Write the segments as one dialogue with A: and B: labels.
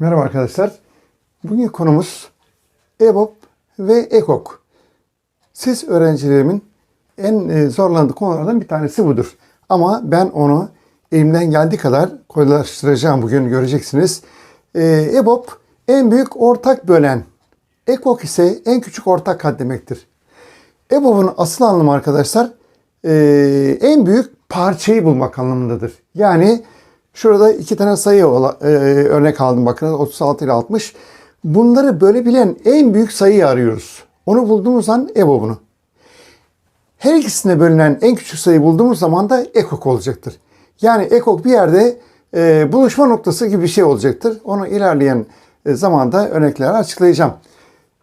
A: Merhaba arkadaşlar. Bugün konumuz EBOB ve EKOK. Siz öğrencilerimin en e, zorlandığı konulardan bir tanesi budur. Ama ben onu elimden geldiği kadar kolaylaştıracağım bugün göreceksiniz. E, EBOB en büyük ortak bölen. EKOK ise en küçük ortak kat demektir. EBOB'un asıl anlamı arkadaşlar e, en büyük parçayı bulmak anlamındadır. Yani şurada iki tane sayı e, örnek aldım bakın 36 ile 60. Bunları bölebilen en büyük sayıyı arıyoruz. Onu bulduğumuz an EBOB'unu. Her ikisine bölünen en küçük sayıyı bulduğumuz zaman da ekok olacaktır. Yani ekok bir yerde e, buluşma noktası gibi bir şey olacaktır. Onu ilerleyen e, zamanda örneklerle açıklayacağım.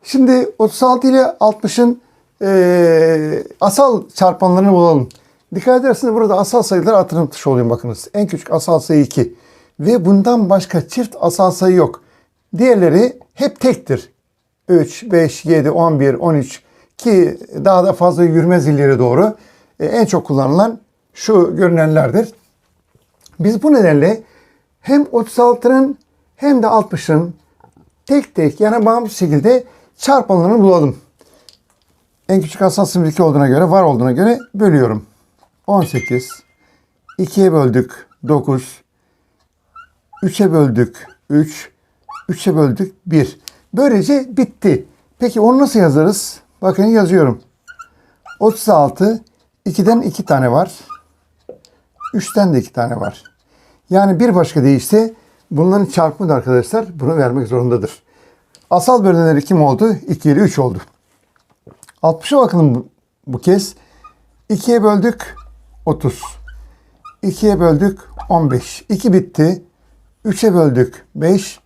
A: Şimdi 36 ile 60'ın e, asal çarpanlarını bulalım. Dikkat ederseniz burada asal sayılar atırılmış oluyor bakınız. En küçük asal sayı 2. Ve bundan başka çift asal sayı yok. Diğerleri hep tektir. 3, 5, 7, 11, 13 ki daha da fazla yürümez ileri doğru. E, en çok kullanılan şu görünenlerdir. Biz bu nedenle hem 36'nın hem de 60'ın tek tek yani bağımsız şekilde çarpanlarını bulalım. En küçük asal sınıf 2 olduğuna göre, var olduğuna göre bölüyorum. 18, 2'ye böldük 9, 3'e böldük 3, 3'e böldük 1. Böylece bitti. Peki onu nasıl yazarız? Bakın yazıyorum. 36, 2'den 2 tane var. 3'ten de 2 tane var. Yani bir başka deyişle bunların çarpımı da arkadaşlar bunu vermek zorundadır. Asal bölünenleri kim oldu? 2 ile 3 oldu. 60'a bakalım bu kez. 2'ye böldük 30. 2'ye böldük 15. 2 bitti. 3'e böldük 5.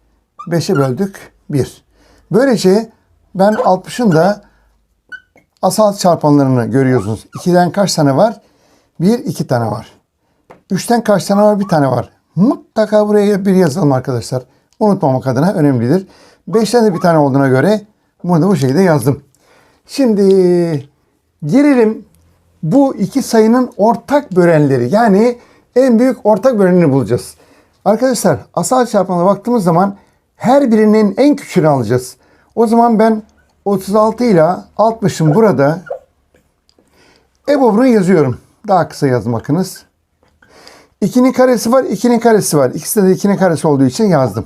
A: 5'e böldük 1. Böylece ben 60'ın da asal çarpanlarını görüyorsunuz. 2'den kaç tane var? 1, 2 tane var. 3'ten kaç tane var? Bir tane var. Mutlaka buraya bir yazalım arkadaşlar. Unutmamak adına önemlidir. 5'ten de bir tane olduğuna göre bunu da bu şekilde yazdım. Şimdi gelelim bu iki sayının ortak bölenleri. Yani en büyük ortak bölenini bulacağız. Arkadaşlar asal çarpanına baktığımız zaman her birinin en küçüğünü alacağız. O zaman ben 36 ile 60'ın burada EBOB'unu yazıyorum. Daha kısa yazdım bakınız. 2'nin karesi var, 2'nin karesi var. İkisinde de 2'nin karesi olduğu için yazdım.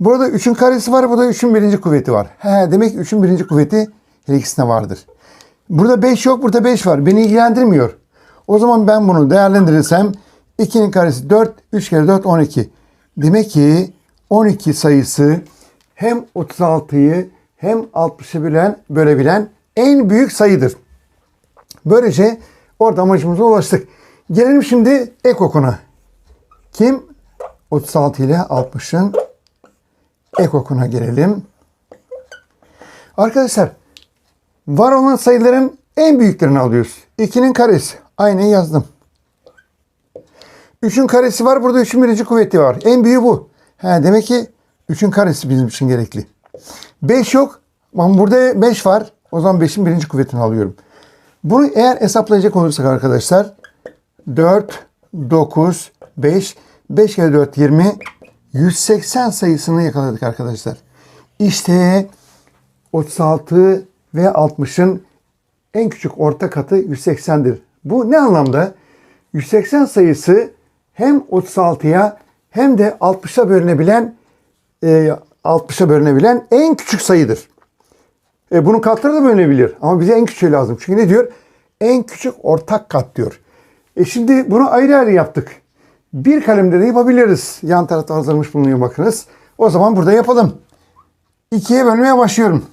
A: Burada 3'ün karesi var, burada 3'ün birinci kuvveti var. He, demek ki 3'ün birinci kuvveti her ikisinde vardır. Burada 5 yok, burada 5 var. Beni ilgilendirmiyor. O zaman ben bunu değerlendirirsem 2'nin karesi 4, 3 kere 4, 12. Demek ki 12 sayısı hem 36'yı hem 60'ı bilen, bölebilen en büyük sayıdır. Böylece orada amacımıza ulaştık. Gelelim şimdi ekokuna. Kim? 36 ile 60'ın ekokuna gelelim. Arkadaşlar var olan sayıların en büyüklerini alıyoruz. 2'nin karesi. Aynen yazdım. 3'ün karesi var. Burada 3'ün birinci kuvveti var. En büyüğü bu. He, demek ki 3'ün karesi bizim için gerekli. 5 yok. Ama burada 5 var. O zaman 5'in birinci kuvvetini alıyorum. Bunu eğer hesaplayacak olursak arkadaşlar 4, 9, 5, 5 kere 4, 20, 180 sayısını yakaladık arkadaşlar. İşte 36 ve 60'ın en küçük orta katı 180'dir. Bu ne anlamda? 180 sayısı hem 36'ya hem de 60'a bölünebilen e, 60'a bölünebilen en küçük sayıdır. E, bunun katları da bölünebilir ama bize en küçüğü lazım. Çünkü ne diyor? En küçük ortak kat diyor. E şimdi bunu ayrı ayrı yaptık. Bir kalemde de yapabiliriz. Yan tarafta hazırlamış bulunuyor bakınız. O zaman burada yapalım. 2'ye bölmeye başlıyorum.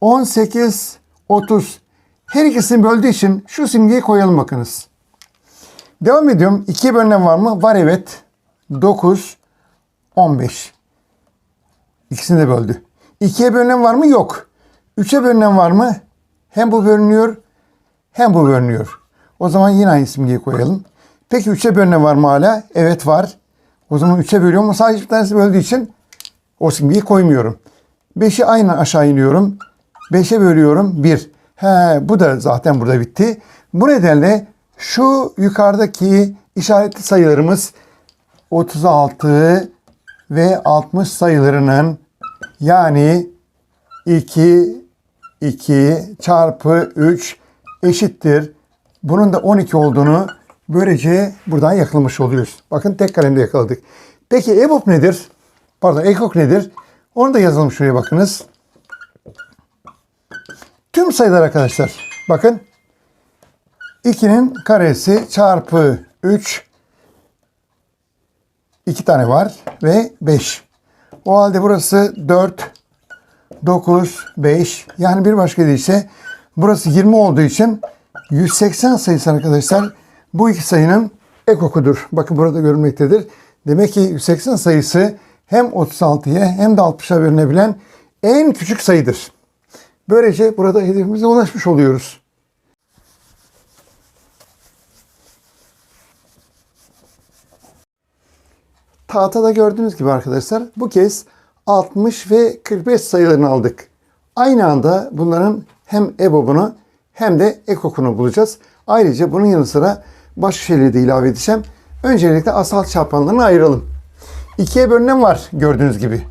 A: 18, 30. Her ikisini böldüğü için şu simgeyi koyalım bakınız. Devam ediyorum. 2'ye bölünen var mı? Var evet. 9, 15. İkisini de böldü. 2'ye bölünen var mı? Yok. 3'e bölünen var mı? Hem bu bölünüyor hem bu bölünüyor. O zaman yine aynı simgeyi koyalım. Peki 3'e bölünen var mı hala? Evet var. O zaman 3'e bölüyorum sadece bir tanesi böldüğü için o simgeyi koymuyorum. 5'i aynı aşağı iniyorum. 5'e bölüyorum 1. He, bu da zaten burada bitti. Bu nedenle şu yukarıdaki işaretli sayılarımız 36 ve 60 sayılarının yani 2 2 çarpı 3 eşittir. Bunun da 12 olduğunu böylece buradan yakalamış oluyoruz. Bakın tek kalemde yakaladık. Peki EBOB nedir? Pardon EKOK nedir? Onu da yazalım şuraya bakınız. Tüm sayılar arkadaşlar. Bakın 2'nin karesi çarpı 3 2 tane var ve 5. O halde burası 4 9 5 yani bir başka deyişle burası 20 olduğu için 180 sayısı arkadaşlar bu iki sayının ekokudur. Bakın burada görülmektedir. Demek ki 180 sayısı hem 36'ya hem de 60'a bölünebilen en küçük sayıdır. Böylece burada hedefimize ulaşmış oluyoruz. Tahtada gördüğünüz gibi arkadaşlar bu kez 60 ve 45 sayılarını aldık. Aynı anda bunların hem EBOB'unu hem de EKOK'unu bulacağız. Ayrıca bunun yanı sıra başka şeyleri de ilave edeceğim. Öncelikle asal çarpanlarını ayıralım. İkiye bölünen var gördüğünüz gibi.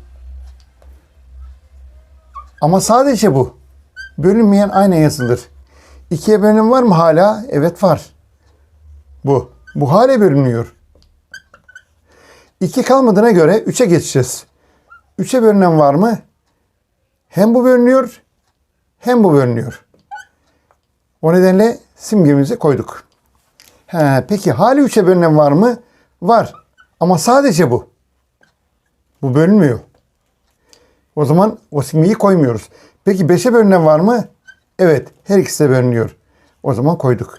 A: Ama sadece bu. Bölünmeyen aynı yazılır. İkiye bölünen var mı hala? Evet var. Bu. Bu hala bölünüyor. 2 kalmadığına göre 3'e geçeceğiz. 3'e bölünen var mı? Hem bu bölünüyor hem bu bölünüyor. O nedenle simgemizi koyduk. He, peki hali 3'e bölünen var mı? Var. Ama sadece bu. Bu bölünmüyor. O zaman o simgeyi koymuyoruz. Peki 5'e bölünen var mı? Evet. Her ikisi de bölünüyor. O zaman koyduk.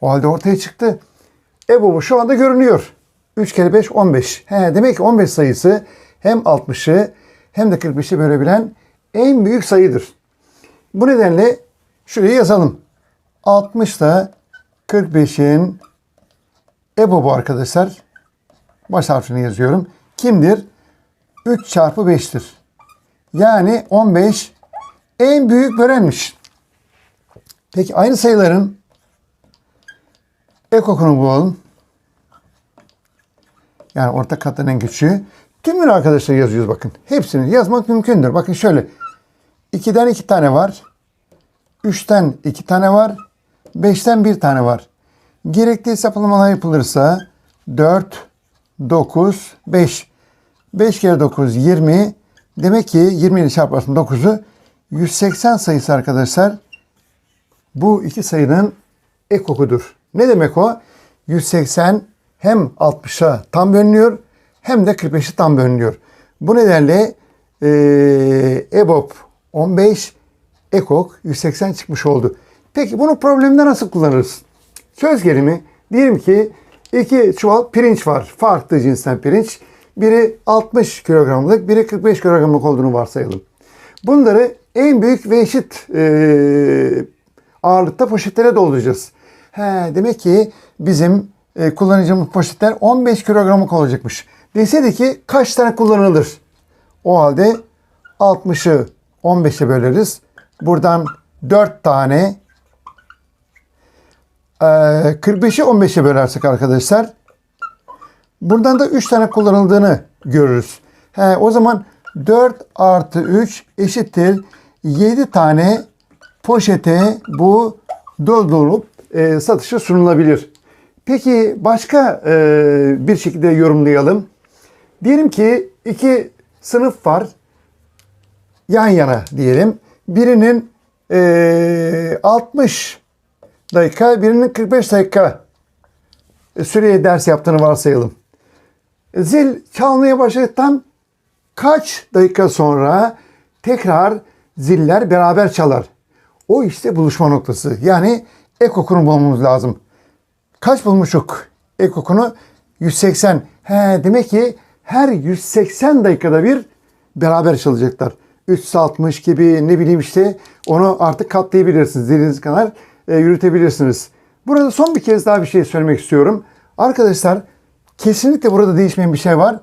A: O halde ortaya çıktı. EBOB'u şu anda görünüyor. 3 kere 5 15. He, demek ki 15 sayısı hem 60'ı hem de 45'i bölebilen en büyük sayıdır. Bu nedenle şuraya yazalım. 60 da 45'in EBOB'u arkadaşlar. Baş harfini yazıyorum. Kimdir? 3 çarpı 5'tir. Yani 15 en büyük bölenmiş. Peki aynı sayıların ekokunu bulalım. Yani orta katın en küçüğü. Tümünü arkadaşlar yazıyoruz bakın. Hepsini yazmak mümkündür. Bakın şöyle. 2'den 2 tane var. 3'ten 2 tane var. 5'ten 1 tane var. Gerekli hesaplamalar yapılırsa 4, 9, 5. 5 kere 9 20. Demek ki 20 ile çarparsın 9'u 180 sayısı arkadaşlar. Bu iki sayının ekokudur. Ne demek o? 180 hem 60'a tam bölünüyor hem de 45'i tam bölünüyor. Bu nedenle e, EBOB 15, EKOK 180 çıkmış oldu. Peki bunu problemde nasıl kullanırız? Söz gelimi diyelim ki iki çuval pirinç var. Farklı cinsten pirinç. Biri 60 kilogramlık, biri 45 kilogramlık olduğunu varsayalım. Bunları en büyük ve eşit e, ağırlıkta poşetlere dolduracağız. He, demek ki bizim e, kullanacağımız poşetler 15 kilogramlık olacakmış. Deseydi ki kaç tane kullanılır? O halde 60'ı 15'e böleriz. Buradan 4 tane e, 45'i 15'e bölersek arkadaşlar buradan da 3 tane kullanıldığını görürüz. He, o zaman 4 artı 3 eşittir 7 tane poşete bu doldurulup e, satışa sunulabilir. Peki başka e, bir şekilde yorumlayalım. Diyelim ki iki sınıf var yan yana diyelim. Birinin e, 60 dakika, birinin 45 dakika süreye ders yaptığını varsayalım. Zil çalmaya başladıktan kaç dakika sonra tekrar ziller beraber çalar. O işte buluşma noktası. Yani ekokunu bulmamız lazım. Kaç bulmuşuk ekokunu? 180. He, demek ki her 180 dakikada bir beraber çalacaklar. 360 gibi ne bileyim işte onu artık katlayabilirsiniz. Diliniz kadar e, yürütebilirsiniz. Burada son bir kez daha bir şey söylemek istiyorum. Arkadaşlar kesinlikle burada değişmeyen bir şey var.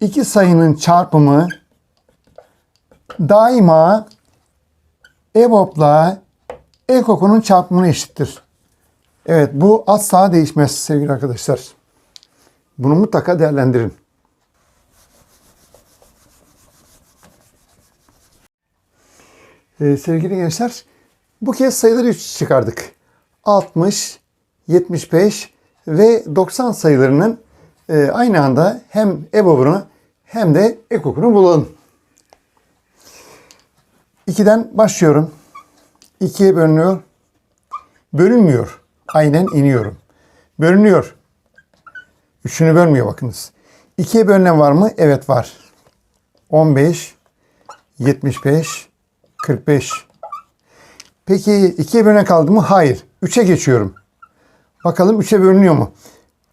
A: İki sayının çarpımı daima EBOB'la EKOK'unun çarpımına eşittir. Evet bu asla değişmez sevgili arkadaşlar. Bunu mutlaka değerlendirin. Ee, sevgili gençler bu kez sayıları 3 çıkardık. 60, 75 ve 90 sayılarının e, aynı anda hem EBOB'unu hem de ekokunu bulalım. 2'den başlıyorum. 2'ye bölünüyor. Bölünmüyor. Aynen iniyorum. Bölünüyor. Üçünü bölmüyor bakınız. 2'ye bölünen var mı? Evet var. 15, 75, 45. Peki 2'ye bölünen kaldı mı? Hayır. 3'e geçiyorum. Bakalım 3'e bölünüyor mu?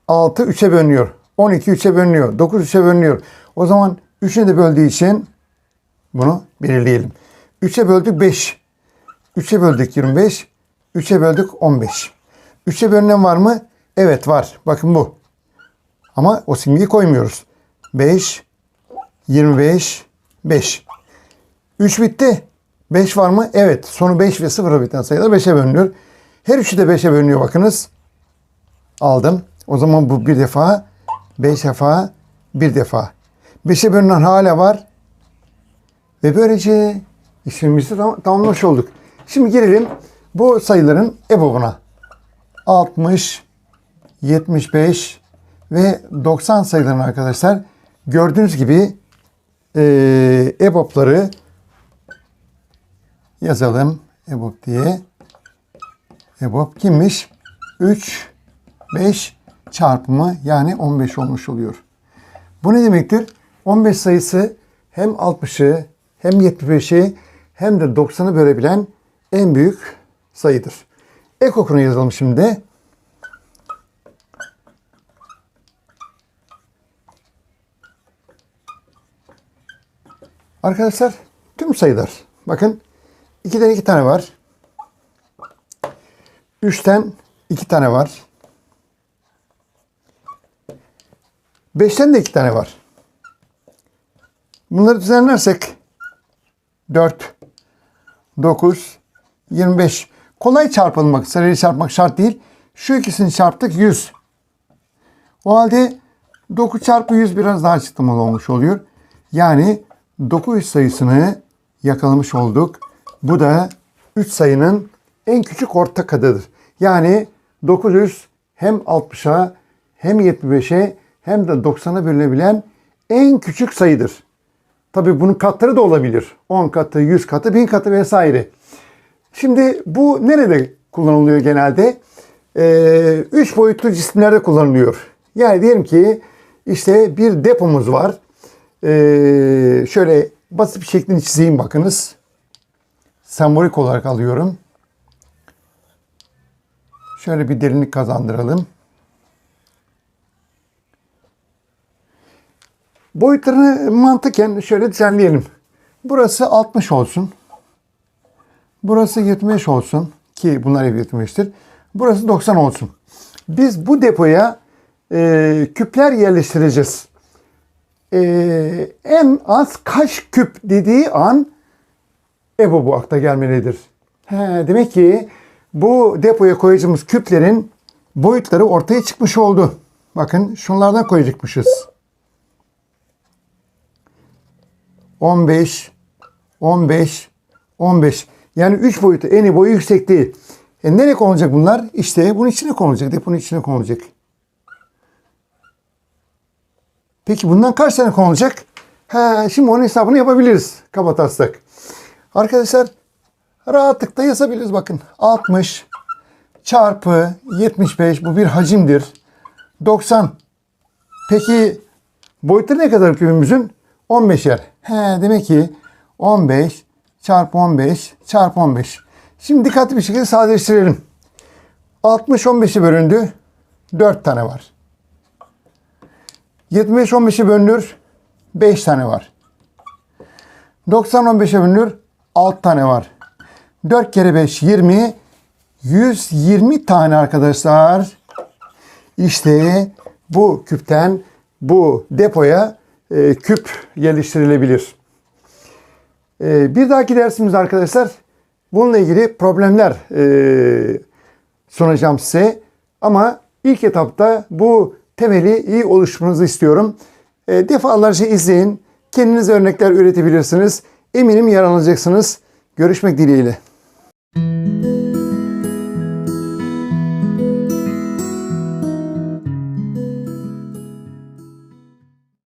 A: 6 3'e bölünüyor. 12 3'e bölünüyor. 9 3'e bölünüyor. O zaman 3'e de böldüğü için bunu belirleyelim. 3'e böldük 5. 3'e böldük 25. 3'e böldük 15. 3'e bölünen var mı? Evet var. Bakın bu. Ama o simgeyi koymuyoruz. 5, 25, 5. 3 bitti. 5 var mı? Evet. Sonu 5 ve 0'a biten sayılar 5'e bölünüyor. Her üçü de 5'e bölünüyor bakınız. Aldım. O zaman bu bir defa, 5 defa, bir defa. 5'e bölünen hala var. Ve böylece işlemimizi tam- tamamlamış olduk. Şimdi gelelim bu sayıların EBOB'una. 60, 75 ve 90 sayılarını arkadaşlar gördüğünüz gibi eee EBOB'ları yazalım. EBOB diye. EBOB kimmiş? 3, 5 çarpımı yani 15 olmuş oluyor. Bu ne demektir? 15 sayısı hem 60'ı hem 75'i hem de 90'ı bölebilen en büyük sayıdır. Ekokunu yazalım şimdi. Arkadaşlar tüm sayılar. Bakın 2'den 2 tane var. 3'ten 2 tane var. 5'ten de 2 tane var. Bunları düzenlersek 4, 9, 25. Kolay çarpılmak, sayıyı çarpmak şart değil. Şu ikisini çarptık 100. O halde 9 çarpı 100 biraz daha çıtmalı olmuş oluyor. Yani 900 sayısını yakalamış olduk. Bu da 3 sayının en küçük ortak adıdır. Yani 900 hem 60'a hem 75'e hem de 90'a bölünebilen en küçük sayıdır. Tabii bunun katları da olabilir. 10 katı, 100 katı, 1000 katı vesaire. Şimdi bu nerede kullanılıyor genelde? Ee, üç boyutlu cisimlerde kullanılıyor. Yani diyelim ki işte bir depomuz var. Ee, şöyle basit bir şeklini çizeyim bakınız. Sembolik olarak alıyorum. Şöyle bir derinlik kazandıralım. Boyutlarını mantıken şöyle düzenleyelim. Burası 60 olsun. Burası 75 olsun ki bunlar hep 75'tir. Burası 90 olsun. Biz bu depoya e, küpler yerleştireceğiz. E, en az kaç küp dediği an EBO bu akta gelmelidir. He, demek ki bu depoya koyacağımız küplerin boyutları ortaya çıkmış oldu. Bakın şunlardan koyacakmışız. 15, 15, 15. Yani 3 boyutu eni boyu yüksek değil. E nereye konulacak bunlar? İşte bunun içine konulacak. Deponun içine konulacak. Peki bundan kaç tane konulacak? Ha, şimdi onun hesabını yapabiliriz. Kaba taslak. Arkadaşlar rahatlıkla yazabiliriz. Bakın 60 çarpı 75 bu bir hacimdir. 90. Peki boyutları ne kadar küpümüzün? 15'er. He, demek ki 15 çarpı 15 çarpı 15. Şimdi dikkatli bir şekilde sadeleştirelim. 60 15'e bölündü. 4 tane var. 75 15'e bölünür. 5 tane var. 90 15'e bölünür. 6 tane var. 4 kere 5 20. 120 tane arkadaşlar. İşte bu küpten bu depoya e, küp yerleştirilebilir. E, bir dahaki dersimizde arkadaşlar bununla ilgili problemler e, sunacağım size. Ama ilk etapta bu temeli iyi oluşturmanızı istiyorum. E, defalarca izleyin. Kendiniz örnekler üretebilirsiniz. Eminim yararlanacaksınız. Görüşmek dileğiyle.